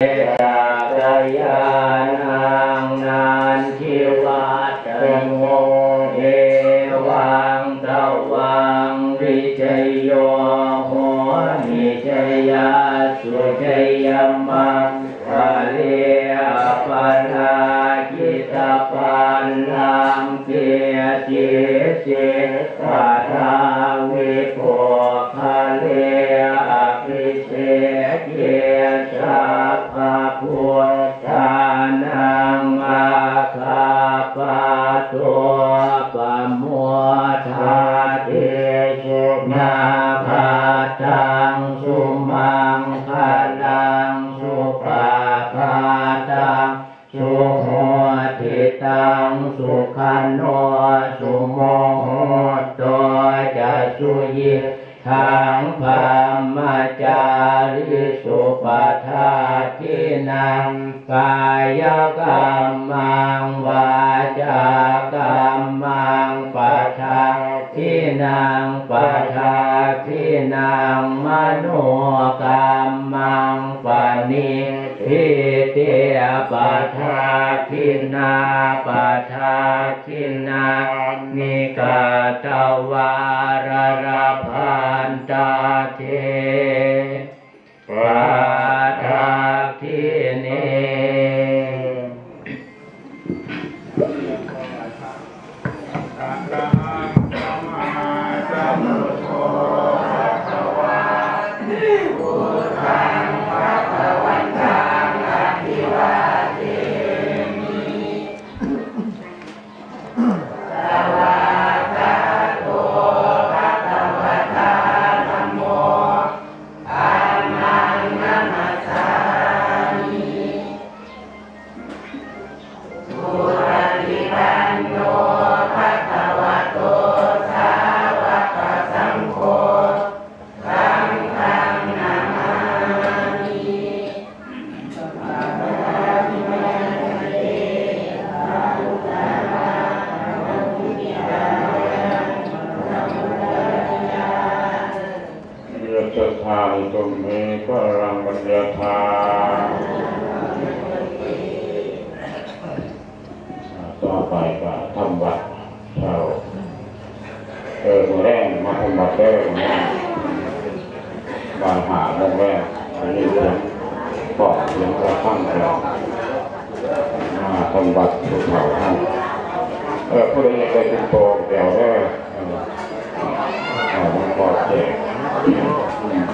เอวังตวังวิจ เกเยชาภาพุทธานังอาคาปะตัวปะมัวทาเทสุนาภาตังสุมังคลังสุปาภาตังสุโหติตังสุขันโนสุโมโหตจะสุยิ ทางพามมาจาริสุปทาทินังกายกรรมังวาจากรรมังปะทาทินังปะทาทินังมโนกรรมังปะนิทิเตปะทาทินาปะทาทินานิกาตวารรา ทิ เนยะทาตุเมฆรังบัญญาธาต่อไปก็ทำวัดเช้าเออมือแรกมาทำวัดเด้อมือแรกบานหาโมงแรกอันนี้เสียงปอกเสียงกระทั่งเสียงมาทำวัดสุขเขาท่านเออผู้ใดอยากได้เป็นโตเดี๋ยวเออเออมันปอกเจ๊ อืม